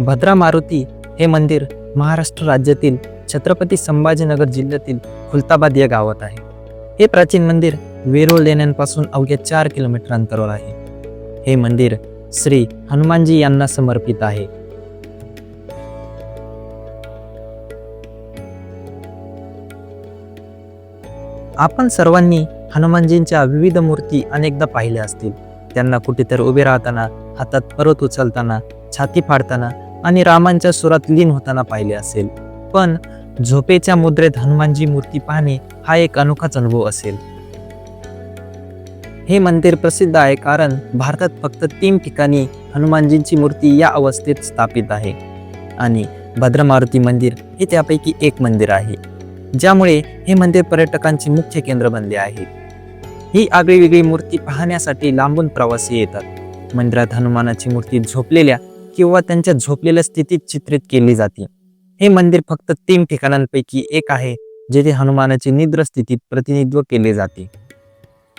भद्रा मारुती हे मंदिर महाराष्ट्र राज्यातील छत्रपती संभाजीनगर जिल्ह्यातील खुलताबाद या गावात आहे. हे प्राचीन मंदिर वेरूळ लेण्यांपासून अवघ्या चार किलोमीटर अंतरावर आहे. हे मंदिर श्री हनुमानजी यांना समर्पित आहे. आपण सर्वांनी हनुमानजींच्या विविध मूर्ती अनेकदा पाहिल्या असतील. त्यांना कुठेतरी उभे राहताना हातात पर्वत उचलताना छाती फाडताना आणि रामांच्या सुरात लीन होताना पाहिले असेल. पण झोपेच्या मुद्रेत हनुमानजी मूर्ती पाहणे हा एक अनोखाच अनुभव असेल. हे मंदिर प्रसिद्ध आहे कारण भारतात फक्त तीन ठिकाणी हनुमानजींची मूर्ती या अवस्थेत स्थापित आहे. आणि भद्रमारुती मंदिर हे त्यापैकी एक मंदिर आहे ज्यामुळे हे मंदिर पर्यटकांचे मुख्य केंद्र बनले आहे. ही आगळीवेगळी मूर्ती पाहण्यासाठी लांबून प्रवासी येतात. मंदिरात हनुमानाची मूर्ती झोपलेल्या किंवा त्यांच्या झोपलेल्या स्थितीत चित्रित केली जाते. हे मंदिर फक्त तीन ठिकाणांपैकी एक आहे जेथे हनुमानाचे निद्र स्थितीत प्रतिनिधित्व केले जाते.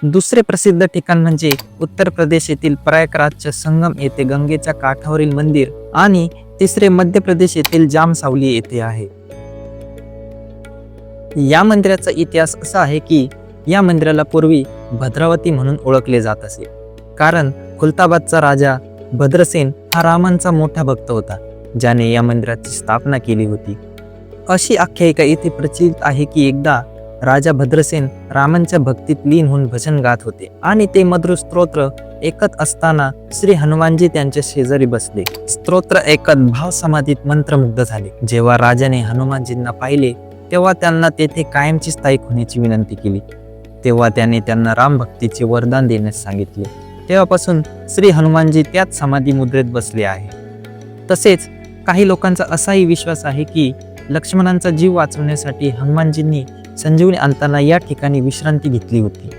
दुसरे प्रसिद्ध ठिकाण म्हणजे उत्तर प्रदेश येथील प्रयागराजच्या संगम येथे गंगेच्या काठावरील मंदिर आणि तिसरे मध्य प्रदेश येथील जाम सावली येथे आहे. या मंदिराचा इतिहास असा आहे की या मंदिराला पूर्वी भद्रावती म्हणून ओळखले जात असे. कारण खुलताबादचा राजा भद्रसेन हा रामांचा मोठा भक्त होता ज्याने या मंदिराची स्थापना केली होती. अशी आख्यायिका येथे प्रचलित आहे की एकदा राजा भद्रसेन रामांच्या भक्तीत लीन होऊन भजन गात होते आणि ते मधुर स्तोत्र ऐकत असताना श्री हनुमानजी त्यांच्या शेजारी बसले. स्तोत्र ऐकत भाव समाधीत मंत्रमुग्ध झाले. जेव्हा राजाने हनुमानजींना पाहिले तेव्हा त्यांना तेथे कायमची स्थायिक होण्याची विनंती केली. तेव्हा त्याने त्यांना राम भक्तीचे वरदान देण्यास सांगितले. तेव्हापासून श्री हनुमानजी त्याच समाधी मुद्रेत बसले आहे. तसेच काही लोकांचा असाही विश्वास आहे की लक्ष्मणांचा जीव वाचवण्यासाठी हनुमानजींनी संजीवनी आणताना या ठिकाणी विश्रांती घेतली होती.